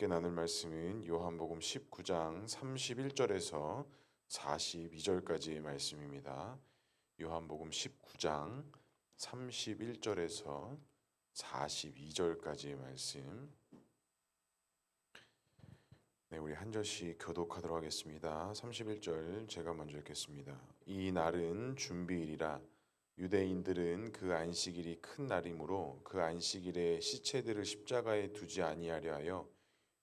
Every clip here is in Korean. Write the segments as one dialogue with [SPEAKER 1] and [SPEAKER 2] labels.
[SPEAKER 1] 함께 나눌 말씀은 요한복음 19장 31절에서 42절까지의 말씀입니다. 요한복음 19장 31절에서 42절까지의 말씀. 네, 우리 한 절씩 교독하도록 하겠습니다. 31절 제가 먼저 읽겠습니다. 이 날은 준비일이라 유대인들은 그 안식일이 큰 날이므로 그 안식일에 시체들을 십자가에 두지 아니하려 하여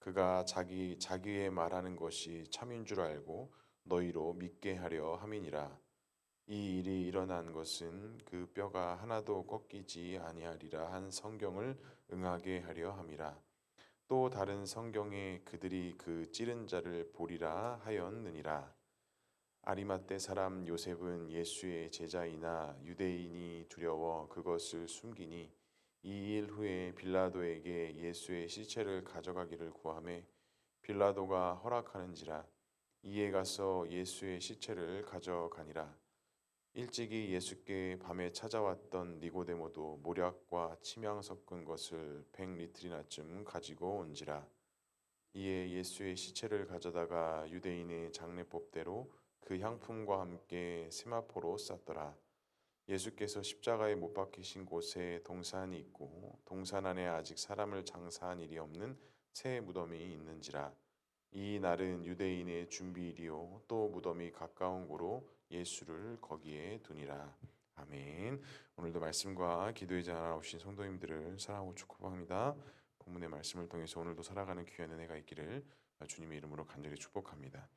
[SPEAKER 1] 그가 자기 자기의 말하는 것이 참인 줄 알고 너희로 믿게 하려 함이니라. 이 일이 일어난 것은 그 뼈가 하나도 꺾이지 아니하리라 한 성경을 응하게 하려 함이라. 또 다른 성경에 그들이 그 찌른 자를 보리라 하였느니라. 아리마떼 사람 요셉은 예수의 제자이나 유대인이 두려워 그것을 숨기니 이 일 후에 빌라도에게 예수의 시체를 가져가기를 구하매 빌라도가 허락하는지라 이에 가서 예수의 시체를 가져가니라. 일찍이 예수께 밤에 찾아왔던 니고데모도 모략과 침향 섞은 것을 백 리틀이나쯤 가지고 온지라. 이에 예수의 시체를 가져다가 유대인의 장례법대로 그 향품과 함께 세마포로 쌌더라 예수께서 십자가에 못 박히신 곳에 동산이 있고 동산 안에 아직 사람을 장사한 일이 없는 새 무덤이 있는지라. 이 날은 유대인의 준비일이요. 또 무덤이 가까운 고로 예수를 거기에 두니라. 아멘. 오늘도 말씀과 기도의 자나 오신 성도님들을 사랑하고 축복합니다. 본문의 말씀을 통해서 오늘도 살아가는 귀한 은혜가 있기를 주님의 이름으로 간절히 축복합니다.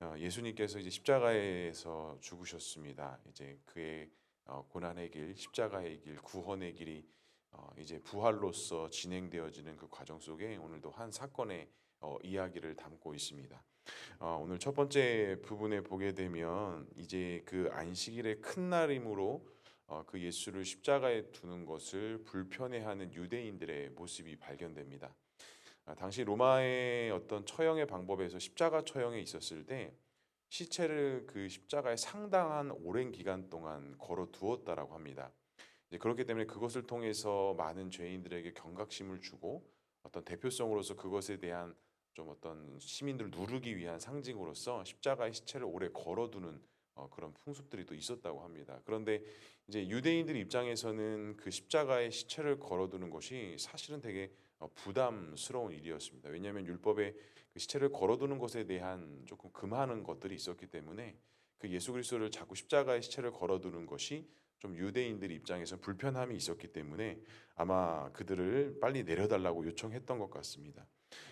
[SPEAKER 1] 어, 예수님께서 이제 십자가에서 죽으셨습니다. 이제 그의 어, 고난의 길, 십자가의 길, 구원의 길이 어, 이제 부활로서 진행되어지는 그 과정 속에 오늘도 한 사건의 어, 이야기를 담고 있습니다. 오늘 첫 번째 부분에 보게 되면 이제 그 안식일의 큰 날이므로 그 예수를 십자가에 두는 것을 불편해하는 유대인들의 모습이 발견됩니다. 아, 당시 로마의 어떤 처형의 방법에서 십자가 처형에 있었을 때 시체를 그 십자가에 상당한 오랜 기간 동안 걸어 두었다라고 합니다. 이제 그렇기 때문에 그것을 통해서 많은 죄인들에게 경각심을 주고 어떤 대표성으로서 그것에 대한 좀 어떤 시민들을 누르기 위한 상징으로서 십자가의 시체를 오래 걸어두는 어, 그런 풍습들이 또 있었다고 합니다. 그런데 이제 유대인들 입장에서는 그 십자가의 시체를 걸어두는 것이 사실은 되게 어, 부담스러운 일이었습니다. 왜냐하면 율법에 그 시체를 걸어두는 것에 대한 조금 금하는 것들이 있었기 때문에 그 예수 그리스도를 자꾸 십자가의 시체를 걸어두는 것이 좀 유대인들 입장에서 불편함이 있었기 때문에 아마 그들을 빨리 내려달라고 요청했던 것 같습니다.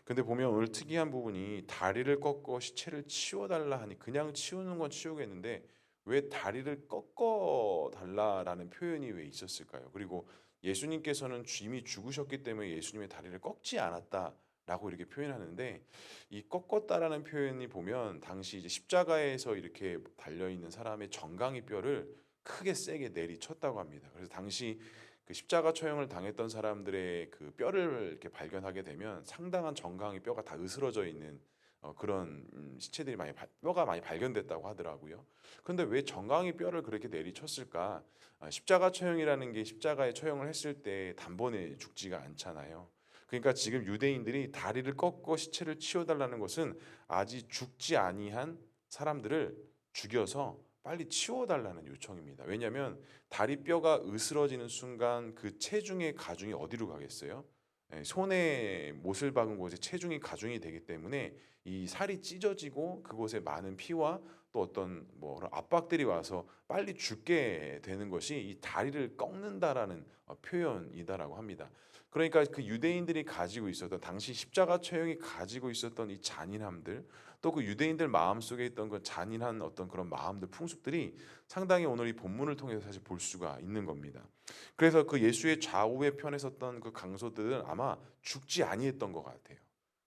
[SPEAKER 1] 근데 보면 오늘 특이한 부분이 다리를 꺾어 시체를 치워달라 하니 그냥 치우는 건 치우겠는데 왜 다리를 꺾어 달라라는 표현이 왜 있었을까요? 그리고 예수님께서는 이미 죽으셨기 때문에 예수님의 다리를 꺾지 않았다 라고 이렇게 표현하는데 이 꺾었다라는 표현이 보면 당시 이제 십자가에서 이렇게 달려 있는 사람의 정강이 뼈를 크게 세게 내리쳤다고 합니다. 그래서 당시 그 십자가 처형을 당했던 사람들의 그 뼈를 이렇게 발견하게 되면 상당한 정강이 뼈가 다 으스러져 있는 어, 그런 음, 시체들이 많이 뼈가 많이 발견됐다고 하더라고요. 그런데 왜 정강이 뼈를 그렇게 내리쳤을까? 아, 십자가 처형이라는 게 십자가에 처형을 했을 때 단번에 죽지가 않잖아요. 그러니까 지금 유대인들이 다리를 꺾고 시체를 치워달라는 것은 아직 죽지 아니한 사람들을 죽여서 빨리 치워달라는 요청입니다. 왜냐하면 다리 뼈가 으스러지는 순간 그 체중의 가중이 어디로 가겠어요? 예, 손에 못을 박은 곳에 체중이 가중이 되기 때문에 이 살이 찢어지고 그곳에 많은 피와 또 어떤 뭐 압박들이 와서 빨리 죽게 되는 것이 이 다리를 꺾는다라는 어, 표현이다라고 합니다. 그러니까 그 유대인들이 가지고 있었던 당시 십자가 처형이 가지고 있었던 이 잔인함들 또 그 유대인들 마음 속에 있던 그 잔인한 어떤 그런 마음들 풍습들이 상당히 오늘 이 본문을 통해서 사실 볼 수가 있는 겁니다. 그래서 그 예수의 좌우에 편에 섰던 그 강소들은 아마 죽지 아니했던 것 같아요.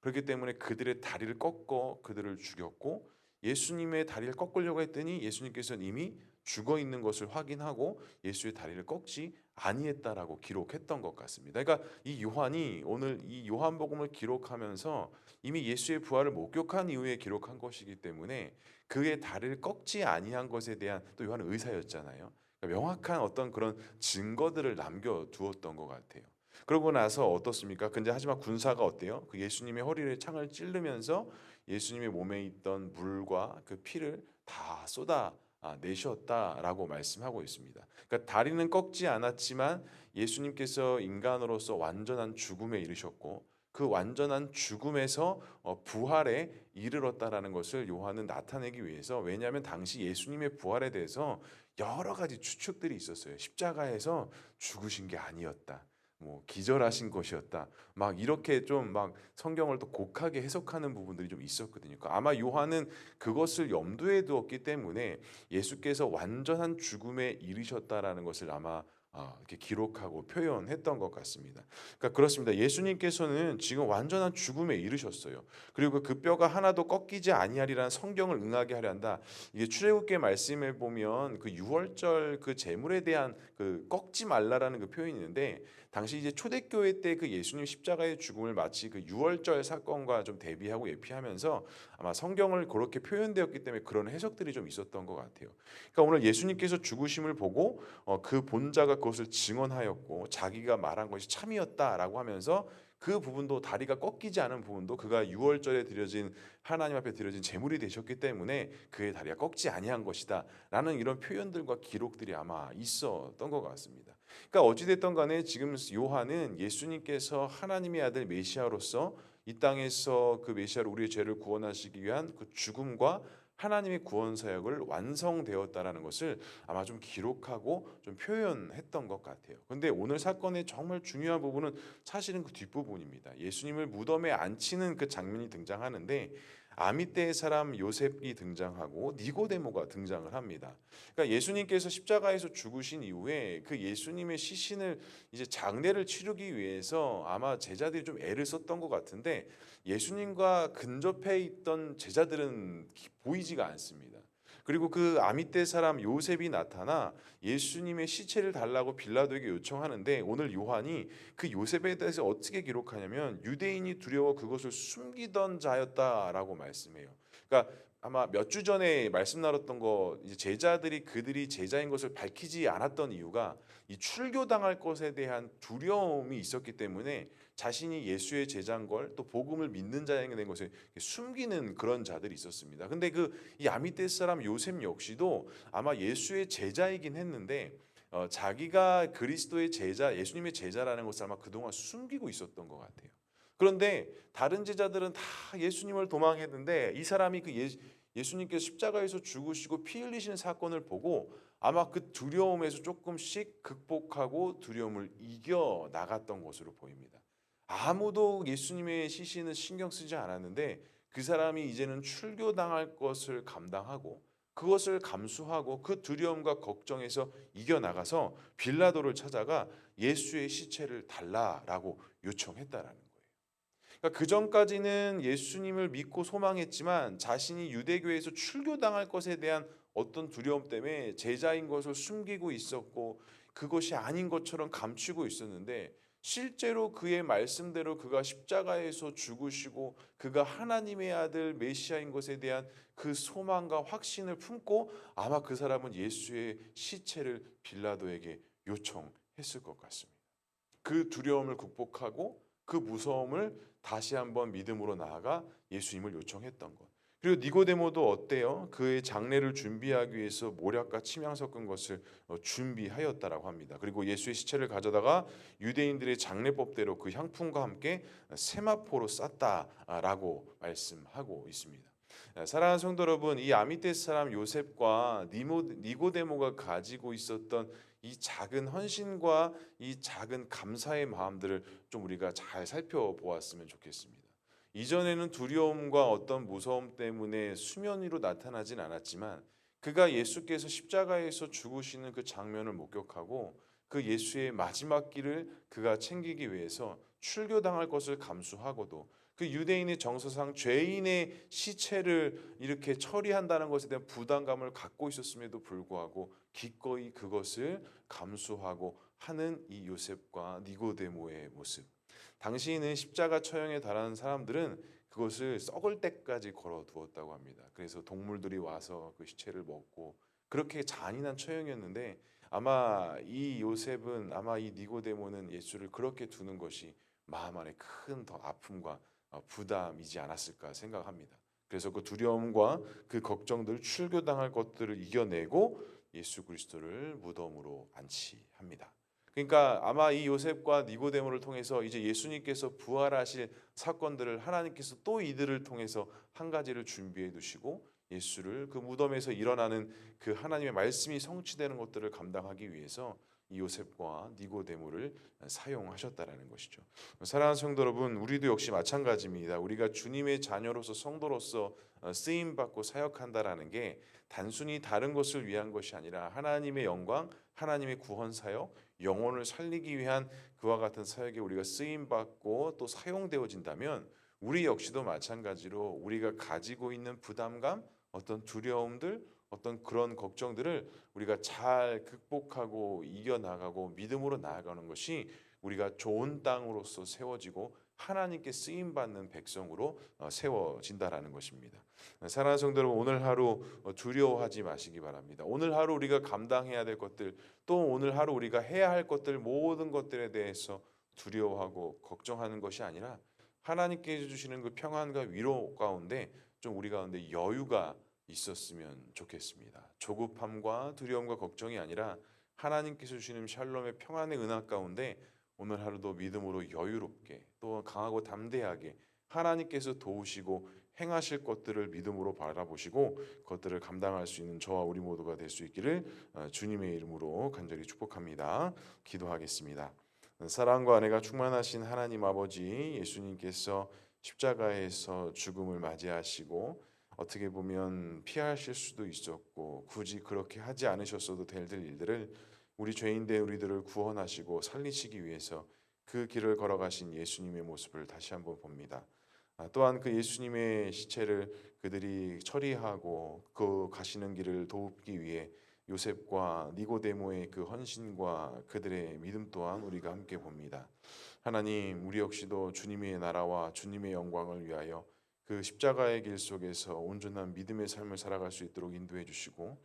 [SPEAKER 1] 그렇기 때문에 그들의 다리를 꺾어 그들을 죽였고 예수님의 다리를 꺾으려고 했더니 예수님께서는 이미 죽어 있는 것을 확인하고 예수의 다리를 꺾지 아니했다라고 기록했던 것 같습니다. 그러니까 이 요한이 오늘 이 요한복음을 기록하면서 이미 예수의 부활을 목격한 이후에 기록한 것이기 때문에 그의 다리를 꺾지 아니한 것에 대한 또 요한은 의사였잖아요. 그러니까 명확한 어떤 그런 증거들을 남겨 두었던 것 같아요. 그러고 나서 어떻습니까? 근데 하지만 군사가 어때요? 그 예수님의 허리를 창을 찌르면서 예수님의 몸에 있던 물과 그 피를 다 쏟아 아, 내셨다라고 말씀하고 있습니다. 그러니까 다리는 꺾지 않았지만 예수님께서 인간으로서 완전한 죽음에 이르셨고 그 완전한 죽음에서 어, 부활에 이르렀다라는 것을 요한은 나타내기 위해서 왜냐하면 당시 예수님의 부활에 대해서 여러 가지 추측들이 있었어요. 십자가에서 죽으신 게 아니었다. 뭐 기절하신 것이었다. 막 이렇게 좀 막 성경을 또 곡하게 해석하는 부분들이 좀 있었거든요. 그러니까 아마 요한은 그것을 염두에 두었기 때문에 예수께서 완전한 죽음에 이르셨다라는 것을 아마 아, 이렇게 기록하고 표현했던 것 같습니다. 그러니까 그렇습니다. 예수님께서는 지금 완전한 죽음에 이르셨어요. 그리고 그 뼈가 하나도 꺾이지 아니하리라는 성경을 응하게 하려 한다. 이게 출애굽기 말씀에 보면 그 유월절 그 제물에 대한 그 꺾지 말라라는 그 표현이 있는데 당시 이제 초대교회 때 그 예수님 십자가의 죽음을 마치 그 유월절 사건과 좀 대비하고 예피하면서 아마 성경을 그렇게 표현되었기 때문에 그런 해석들이 좀 있었던 것 같아요. 그러니까 오늘 예수님께서 죽으심을 보고 어, 그 본자가 그것을 증언하였고 자기가 말한 것이 참이었다라고 하면서 그 부분도 다리가 꺾이지 않은 부분도 그가 유월절에 드려진 하나님 앞에 드려진 제물이 되셨기 때문에 그의 다리가 꺾지 아니한 것이다라는 이런 표현들과 기록들이 아마 있었던 것 같습니다. 그러니까 어찌 됐던 간에 지금 요한은 예수님께서 하나님의 아들 메시아로서 이 땅에서 그 메시아로 우리의 죄를 구원하시기 위한 그 죽음과 하나님의 구원 사역을 완성되었다라는 것을 아마 좀 기록하고 좀 표현했던 것 같아요. 근데 오늘 사건의 정말 중요한 부분은 사실은 그 뒷부분입니다. 예수님을 무덤에 앉히는 그 장면이 등장하는데 아미떼의 사람 요셉이 등장하고 니고데모가 등장을 합니다. 그러니까 예수님께서 십자가에서 죽으신 이후에 그 예수님의 시신을 이제 장례를 치르기 위해서 아마 제자들이 좀 애를 썼던 것 같은데 예수님과 근접해 있던 제자들은 보이지가 않습니다. 그리고 그 아미떼 사람 요셉이 나타나 예수님의 시체를 달라고 빌라도에게 요청하는데 오늘 요한이 그 요셉에 대해서 어떻게 기록하냐면 유대인이 두려워 그것을 숨기던 자였다라고 말씀해요. 그러니까 아마 몇 주 전에 말씀 나눴던 거 제자들이 그들이 제자인 것을 밝히지 않았던 이유가 이 출교 당할 것에 대한 두려움이 있었기 때문에 자신이 예수의 제자인 걸 또 복음을 믿는 자에게 된 것을 숨기는 그런 자들이 있었습니다. 근데 그 이 아미떼 사람 요셉 역시도 아마 예수의 제자이긴 했는데 어, 자기가 그리스도의 제자, 예수님의 제자라는 것을 아마 그동안 숨기고 있었던 것 같아요. 그런데 다른 제자들은 다 예수님을 도망했는데 이 사람이 그 예, 예수님께서 십자가에서 죽으시고 피 흘리시는 사건을 보고 아마 그 두려움에서 조금씩 극복하고 두려움을 이겨 나갔던 것으로 보입니다. 아무도 예수님의 시신을 신경 쓰지 않았는데 그 사람이 이제는 출교당할 것을 감당하고 그것을 감수하고 그 두려움과 걱정에서 이겨나가서 빌라도를 찾아가 예수의 시체를 달라라고 요청했다라는 거예요. 그러니까 그 전까지는 예수님을 믿고 소망했지만 자신이 유대교에서 출교당할 것에 대한 어떤 두려움 때문에 제자인 것을 숨기고 있었고 그것이 아닌 것처럼 감추고 있었는데 실제로 그의 말씀대로 그가 십자가에서 죽으시고 그가 하나님의 아들 메시아인 것에 대한 그 소망과 확신을 품고 아마 그 사람은 예수의 시체를 빌라도에게 요청했을 것 같습니다. 그 두려움을 극복하고 그 무서움을 다시 한번 믿음으로 나아가 예수님을 요청했던 것. 그리고 니고데모도 어때요? 그의 장례를 준비하기 위해서 모략과 침향 섞은 것을 어, 준비하였다라고 합니다. 그리고 예수의 시체를 가져다가 유대인들의 장례법대로 그 향품과 함께 세마포로 쌌다라고 말씀하고 있습니다. 사랑하는 성도 여러분, 이 아미떼 사람 요셉과 니모, 니고데모가 가지고 있었던 이 작은 헌신과 이 작은 감사의 마음들을 좀 우리가 잘 살펴보았으면 좋겠습니다. 이전에는 두려움과 어떤 무서움 때문에 수면 위로 나타나진 않았지만 그가 예수께서 십자가에서 죽으시는 그 장면을 목격하고 그 예수의 마지막 길을 그가 챙기기 위해서 출교당할 것을 감수하고도 그 유대인의 정서상 죄인의 시체를 이렇게 처리한다는 것에 대한 부담감을 갖고 있었음에도 불구하고 기꺼이 그것을 감수하고 하는 이 요셉과 니고데모의 모습. 당시에는 십자가 처형에 달하는 사람들은 그것을 썩을 때까지 걸어 두었다고 합니다. 그래서 동물들이 와서 그 시체를 먹고 그렇게 잔인한 처형이었는데 아마 이 요셉은 아마 이 니고데모는 예수를 그렇게 두는 것이 마음 안에 큰 더 아픔과 어, 부담이지 않았을까 생각합니다. 그래서 그 두려움과 그 걱정들 출교당할 것들을 이겨내고 예수 그리스도를 무덤으로 안치합니다. 그러니까 아마 이 요셉과 니고데모를 통해서 이제 예수님께서 부활하실 사건들을 하나님께서 또 이들을 통해서 한 가지를 준비해 두시고 예수를 그 무덤에서 일어나는 그 하나님의 말씀이 성취되는 것들을 감당하기 위해서 이 요셉과 니고데모를 사용하셨다라는 것이죠. 사랑하는 성도 여러분, 우리도 역시 마찬가지입니다. 우리가 주님의 자녀로서 성도로서 어, 쓰임 받고 사역한다라는 게 단순히 다른 것을 위한 것이 아니라 하나님의 영광, 하나님의 구원 사역, 영혼을 살리기 위한 그와 같은 사역에 우리가 쓰임 받고 또 사용되어진다면 우리 역시도 마찬가지로 우리가 가지고 있는 부담감, 어떤 두려움들, 어떤 그런 걱정들을 우리가 잘 극복하고 이겨 나가고 믿음으로 나아가는 것이 우리가 좋은 땅으로서 세워지고 하나님께 쓰임 받는 백성으로 어, 세워진다라는 것입니다. 사랑하는 성도 여러분, 오늘 하루 어, 두려워하지 마시기 바랍니다. 오늘 하루 우리가 감당해야 될 것들, 또 오늘 하루 우리가 해야 할 것들 모든 것들에 대해서 두려워하고 걱정하는 것이 아니라 하나님께 주시는 그 평안과 위로 가운데 좀 우리 가운데 여유가 있었으면 좋겠습니다. 조급함과 두려움과 걱정이 아니라 하나님께서 주시는 샬롬의 평안의 은하 가운데 오늘 하루도 믿음으로 여유롭게 또 강하고 담대하게 하나님께서 도우시고 행하실 것들을 믿음으로 바라보시고 그것들을 감당할 수 있는 저와 우리 모두가 될 수 있기를 어, 주님의 이름으로 간절히 축복합니다. 기도하겠습니다. 사랑과 은혜가 충만하신 하나님 아버지 예수님께서 십자가에서 죽음을 맞이하시고 어떻게 보면 피하실 수도 있었고 굳이 그렇게 하지 않으셨어도 될 일들을 우리 죄인된 우리들을 구원하시고 살리시기 위해서 그 길을 걸어가신 예수님의 모습을 다시 한번 봅니다. 아, 또한 그 예수님의 시체를 그들이 처리하고 그 가시는 길을 돕기 위해 요셉과 니고데모의 그 헌신과 그들의 믿음 또한 우리가 함께 봅니다. 하나님, 우리 역시도 주님의 나라와 주님의 영광을 위하여 그 십자가의 길 속에서 온전한 믿음의 삶을 살아갈 수 있도록 인도해 주시고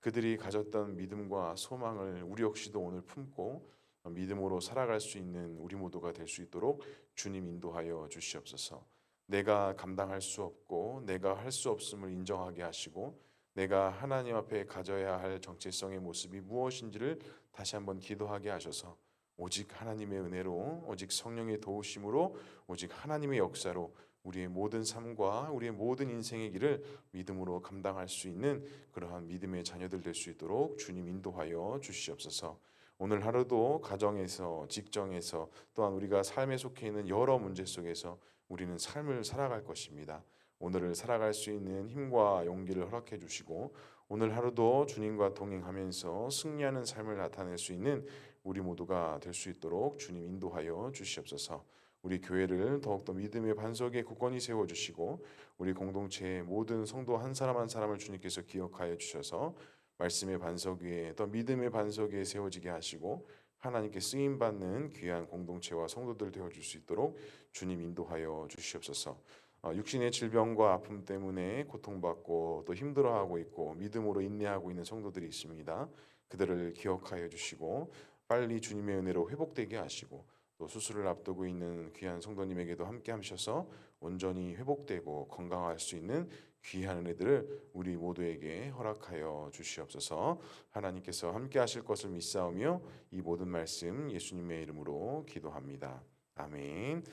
[SPEAKER 1] 그들이 가졌던 믿음과 소망을 우리 역시도 오늘 품고 믿음으로 살아갈 수 있는 우리 모두가 될 수 있도록 주님 인도하여 주시옵소서. 내가 감당할 수 없고 내가 할 수 없음을 인정하게 하시고 내가 하나님 앞에 가져야 할 정체성의 모습이 무엇인지를 다시 한번 기도하게 하셔서 오직 하나님의 은혜로 오직 성령의 도우심으로 오직 하나님의 역사로 우리의 모든 삶과 우리의 모든 인생의 길을 믿음으로 감당할 수 있는 그러한 믿음의 자녀들 될 수 있도록 주님 인도하여 주시옵소서. 오늘 하루도 가정에서 직장에서 또한 우리가 삶에 속해 있는 여러 문제 속에서 우리는 삶을 살아갈 것입니다. 오늘을 살아갈 수 있는 힘과 용기를 허락해 주시고 오늘 하루도 주님과 동행하면서 승리하는 삶을 나타낼 수 있는 우리 모두가 될 수 있도록 주님 인도하여 주시옵소서. 우리 교회를 더욱더 믿음의 반석에 굳건히 세워 주시고 우리 공동체의 모든 성도 한 사람 한 사람을 주님께서 기억하여 주셔서 말씀의 반석 위에 더 믿음의 반석 위에 세워지게 하시고 하나님께 쓰임 받는 귀한 공동체와 성도들 되어 줄 수 있도록 주님 인도하여 주시옵소서. 어, 육신의 질병과 아픔 때문에 고통받고 또 힘들어하고 있고 믿음으로 인내하고 있는 성도들이 있습니다. 그들을 기억하여 주시고 빨리 주님의 은혜로 회복되게 하시고 또 수술을 앞두고 있는 귀한 성도님에게도 함께 하셔서 온전히 회복되고 건강할 수 있는 귀한 은혜들을 우리 모두에게 허락하여 주시옵소서. 하나님께서 함께 하실 것을 믿사오며 이 모든 말씀 예수님의 이름으로 기도합니다. 아멘.